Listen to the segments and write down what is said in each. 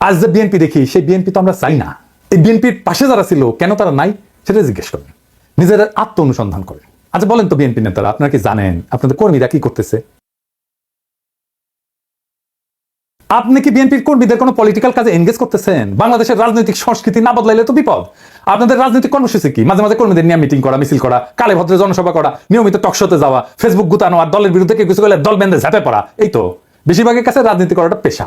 আজ যে বিএনপি দেখি, সেই বিএনপি তো আমরা চাই না। এই বিএনপির পাশে যারা ছিল, কেন তারা নাই? সেটা জিজ্ঞেস করেন। নিজের আত্ম অনুসন্ধান করেন। আচ্ছা বলেন তো বিএনপি নেতারা, আপনারা কি জানেন? আপনাদের কর্মীরা কি করতেছে? আপনি কি বিএনপির কর্মীদের কোনো পলিটিক্যাল কাজে এনগেজ করতেছেন? বাংলাদেশের রাজনৈতিক সংস্কৃতি না বদলাইলে তো বিপদ। আপনাদের রাজনৈতিক কর্মসূচি কি? মাঝে মাঝে কর্মীদের নিয়ে মিটিং করা, মিছিল করা কালে ভদ্রে জনসভা করা, নিয়মিত টকশোতে যাওয়া ফেসবুক গুতানো আর দলের বিরুদ্ধে কিছু করলে দল বেঁধে ঝাঁপে পড়া, এই তো। বেশিরভাগের কাছে রাজনীতি করাটা পেশা।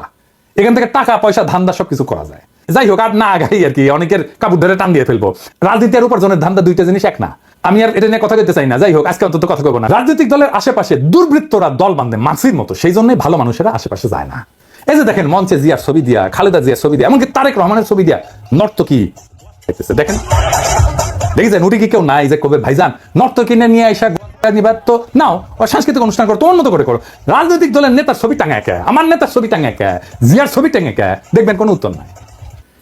এখান থেকে টাকা, পয়সা, ধান্দা সবকিছু করা যায়। যাই হোক আর না আগাই আর কি, অনেকের কাপড় ধরে টান দিয়ে ফেলব। রাজনীতি আর উপার্জনের ধান্দা দুইটা জিনিস এক না। আমি আর এটা নিয়ে কথা বলতে চাই না। যাই হোক আজকে অন্তত কথা বলব না। রাজনৈতিক দলের আশেপাশে দুর্বৃত্তরা দল বাঁধে মানসির মতো। সেই জন্যই ভালো মানুষেরা আশেপাশে যায় না। এই যে দেখেন, মঞ্চে জিয়ার ছবি দিয়া, খালেদা জিয়ার ছবি দিয়া, এমনকি তারেক রহমানের ছবি দিয়া নর্তকী দেখেন। দেখেছেন? উঠি কি কেউ নাই যে কবে ভাইজান? নর্তকী নিয়ে আইসা নিবার তো নাও ও সাংস্কৃতিক অনুষ্ঠান করো, তোমার মতো করে করো। রাজনৈতিক দলের নেতার ছবি আমার নেতার ছবি জিয়ার ছবি দেখবেন কোনো উত্তর নাই।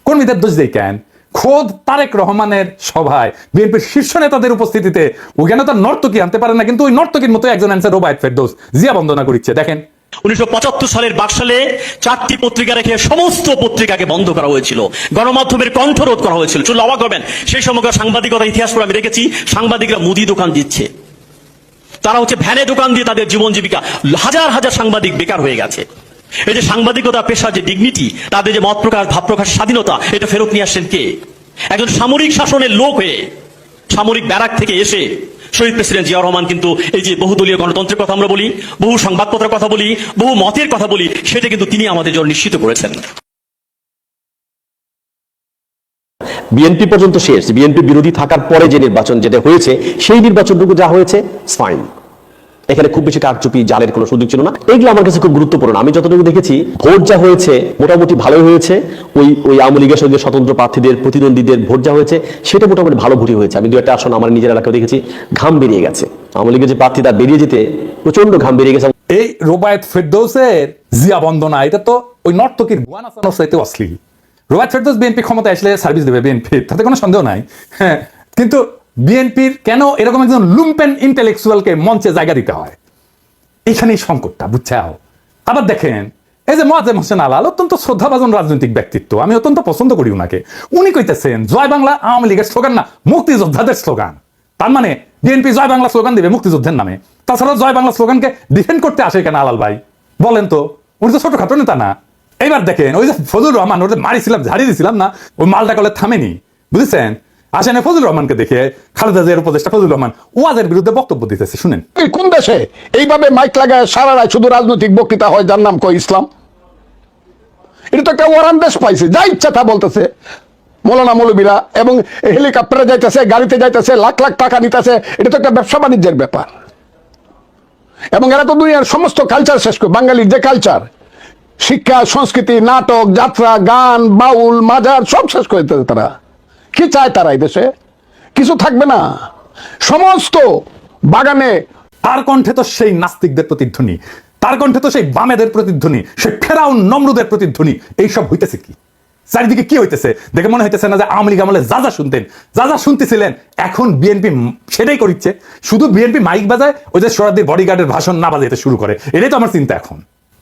কর্মীদের দোষ কেন? খোদ তারেক রহমানের সভায় বিএনপির শীর্ষ নেতাদের উপস্থিতিতে ওখানে তো নর্তকী আনতে পারে না, কিন্তু ওই নর্তকীর মতো একজন অ্যান্সার রোবায়ত ফেরদৌস। জিয়া বন্দনা করিচ্ছে, দেখেন। উনিশশো পঁচাত্তর সালের বাকশালে চারটি পত্রিকা রেখে সমস্ত পত্রিকাকে বন্ধ করা হয়েছিল। গণমাধ্যমের কণ্ঠরোধ করা হয়েছিল। চলো অবাক হবেন, সেই সময়কার সাংবাদিকতা ইতিহাস আমি দেখেছি। সাংবাদিকরা মুদি দোকান দিচ্ছে। তারা হচ্ছে ভ্যানে দোকান দিয়ে তাদের জীবন জীবিকা। হাজার হাজার সাংবাদিক বেকার হয়ে গেছে। এই যে সাংবাদিকতা, পেশা, যে ডিগনিটি তাদের যে মত প্রকাশ, ভাব প্রকাশ, স্বাধীনতা, এটা ফেরত নিয়ে আসছেন কে? একজন সামরিক শাসনের লোক হয়ে, সামরিক ব্যারাক থেকে এসে শহীদ প্রেসিডেন্ট জিয়া রহমান কিন্তু এই যে বহুদলীয় গণতন্ত্রের কথা আমরা বলি, বহু সংবাদপত্রের কথা বলি, বহু মতের কথা বলি, সেটা কিন্তু তিনি আমাদের জন্য নিশ্চিত করেছেন। বিএনপি পর্যন্ত শেষ। বিএনপি বিরোধী থাকার পরে যে নির্বাচন যেটা হয়েছে, সেই নির্বাচনটুকু যা হয়েছে ফাইন এখানে খুব বেশি কারচুপি, জালের কোনো সুযোগ ছিল না। এগুলো আমার কাছে খুব গুরুত্বপূর্ণ। আমি যতটুকু দেখেছি, ভোট যা হয়েছে মোটামুটি ভালোই হয়েছে। ওই ওই আওয়ামী লীগের সঙ্গে স্বতন্ত্র প্রার্থীদের, প্রতিদ্বন্দ্বীদের ভোট যা হয়েছে, সেটা মোটামুটি ভালো ভোটই হয়েছে। আমি দু একটা আসন আমার নিজের এলাকায় দেখেছি, ঘাম বেরিয়ে গেছে। আওয়ামী লীগের যে প্রার্থী তার বেরিয়ে যেতে প্রচণ্ড ঘাম বেরিয়ে গেছে। এই রোবায়ত ফেরদৌসের জিয়া বন্দনা, এটা তো ওই নর্তকীর গুয়া নাচানোর চাইতে অশ্লীল। রোবায়ত ফেরদৌস বিএনপি ক্ষমতা আসলে সার্ভিস দেবে বিএনপি, তাতে কোনো সন্দেহ নাই। হ্যাঁ কিন্তু বিএনপির কেন এরকম একজন লুম্পেন ইন্টেলেকচুয়ালকে মঞ্চে জায়গা দিতে হয়? এইখানেই সংকটটা, বুঝছাও? আবার দেখেন, এই যে মোয়াজেম হোসেন আলাল অত্যন্ত শ্রদ্ধাভাজন রাজনৈতিক ব্যক্তিত্ব, আমি অত্যন্ত পছন্দ করি উনাকে। উনি কইতেছেন, জয় বাংলা আওয়ামী লীগের স্লোগান না, মুক্তিযোদ্ধাদের স্লোগান। তার মানে বিএনপি জয় বাংলা স্লোগান দিবে মুক্তিযুদ্ধের নামে। তাছাড়া জয় বাংলা স্লোগানকে ডিফেন্ড করতে আসে কেন আলাল ভাই? বলেন তো, উনি তো ছোটখাটো নেতা না। এইবার দেখেন, ওই যে ফজল রহমান ওদের মারিছিলাম ঝাড়িয়ে দিছিলাম না, ওই মালটা কলে থামেনি, বুঝেছেন? আসেন ফজল রহমানকে দেখে খালেদা জিয়ার উপদেষ্টা ফজল রহমান ওয়াজের বিরুদ্ধে বক্তব্য দিতেছে, শুনেন। কোন দেশে? এইভাবে মাইক লাগায় সারা রায় শুধু রাজনৈতিক বক্তৃতা হয়, যার নাম কয় ইসলাম? এটা তো একটা ওরান দেশ পাইছে, যা ইচ্ছা তা বলতেছে। মৌলানা মৌলবীরা এবং হেলিকপ্টারে যাইতেছে, গাড়িতে যাইতেছে, লাখ লাখ টাকা নিতেছে, এটা তো একটা ব্যবসা বাণিজ্যের ব্যাপার। এবং এরা তো দুনিয়ার সমস্ত কালচার শেষ করে, বাঙালির যে কালচার শিক্ষা, সংস্কৃতি, নাটক, যাত্রা, গান, বাউল, মাজার, সব শেষ করে তারা। কি চায় তারা এই দেশে? কিছু থাকবে না। সমস্ত বাগানে তার কণ্ঠে তো সেই নাস্তিকদের প্রতিধ্বনি, তার কণ্ঠে তো সেই বামেদের প্রতিধ্বনি, সেই ফেরাউন নমরুদের প্রতিধ্বনি, এইসব হইতেছে কি? চারিদিকে কি হইতেছে? দেখে মনে হইতেছে না যে আওয়ামী লীগ আমলে যা যা শুনতেন, যা যা শুনতেছিলেন, এখন বিএনপি সেটাই করিচ্ছে। শুধু বিএনপি মাইক বাজায়, ওই যে সরাদির বডিগার্ডের ভাষণ না বাজাইতে শুরু করে। এটাই তো আমার চিন্তা এখন।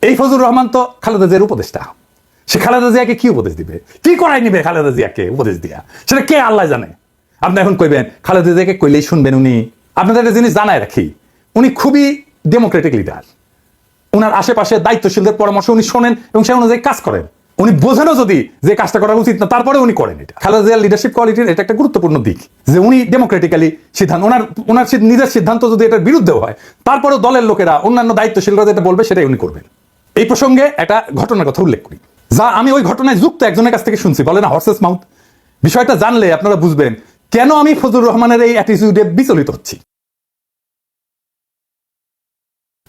এই ফজলুর রহমান তো খালেদা জিয়ার উপদেষ্টা। সে খালেদা জিয়াকে কি উপদেশ দিবে? কি করাই নিবে খালেদা জিয়াকে উপদেশ দিয়া? সেটা কে আল্লাহ জানে? আপনি এখন কইবেন, খালেদা জিয়াকে কইলেই শুনবেন উনি। আপনাদের একটা জিনিস জানায় রাখি, উনি খুবই ডেমোক্রেটিক লিডার ওনার আশেপাশে দায়িত্বশীলদের পরামর্শ উনি শোনেন এবং সে অনুযায়ী কাজ করেন। উনি বোঝেনও যদি যে কাজটা করা উচিত না তারপরে উনি করেন এটা। খালেদা জিয়ার লিডারশিপ কোয়ালিটির এটা একটা গুরুত্বপূর্ণ দিক। যে উনি ডেমোক্রেটিক্যালি সিদ্ধান্ত, ওনার ওনার নিজের সিদ্ধান্ত যদি এটার বিরুদ্ধেও হয়, তারপরেও দলের লোকেরা অন্যান্য দায়িত্বশীলরা যেটা বলবে সেটাই উনি করবেন। এই প্রসঙ্গে একটা ঘটনার কথা উল্লেখ করি। যা, আমি ওই ঘটনায় যুক্ত একজনের কাছ থেকে শুনছি, বলে না হর্সেস মাউথ বিষয়টা জানলে আপনারা বুঝবেন কেন আমি ফজলুর রহমানের এই অ্যাটিটিউডে বিচলিত হচ্ছি।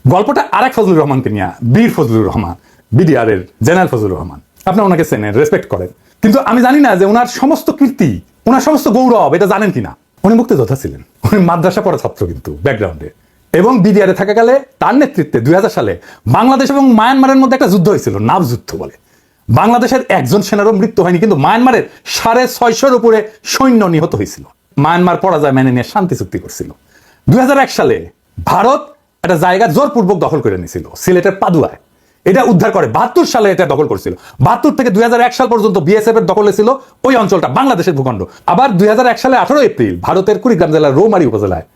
গল্পটা আরেক ফজলুর রহমানকে নিয়ে, বীর ফজলুর রহমান বিডিআর এর জেনারেল ফজলুর রহমান। আপনার ওনাকে চেনেন রেসপেক্ট করেন। কিন্তু আমি জানি না যে ওনার সমস্ত কীর্তি, ওনার সমস্ত গৌরব, এটা জানেন কিনা। উনি মুক্তিযোদ্ধা ছিলেন। উনি মাদ্রাসা পড়া ছাত্র কিন্তু ব্যাকগ্রাউন্ডে এবং বিডিআরে থাকাকালে তার নেতৃত্বে দুই হাজার সালে বাংলাদেশ এবং মায়ানমারের মধ্যে একটা যুদ্ধ হয়েছিল নাভ যুদ্ধ বলে। বাংলাদেশের একজন সেনারও মৃত্যু হয়নি, কিন্তু মায়ানমারের সাড়ে ছয়শোর উপরে সৈন্য নিহত হয়েছিল। মায়ানমার পরাজয় মেনে নিয়ে শান্তি চুক্তি করছিল। দুই হাজার এক সালে ভারত একটা জায়গা জোরপূর্বক দখল করে নিয়েছিল, সিলেটের পাদুয়ায় এটা উদ্ধার করে বাহাত্তর সালে এটা দখল করছিল। বাহাত্তর থেকে দুই হাজার এক সাল পর্যন্ত বিএসএফ এর দখলে ছিল ওই অঞ্চলটা, বাংলাদেশের ভূখণ্ড। আবার দুই হাজার এক সালে আঠারো এপ্রিল ভারতের কুড়িগ্রাম জেলার রৌমারী উপজেলায়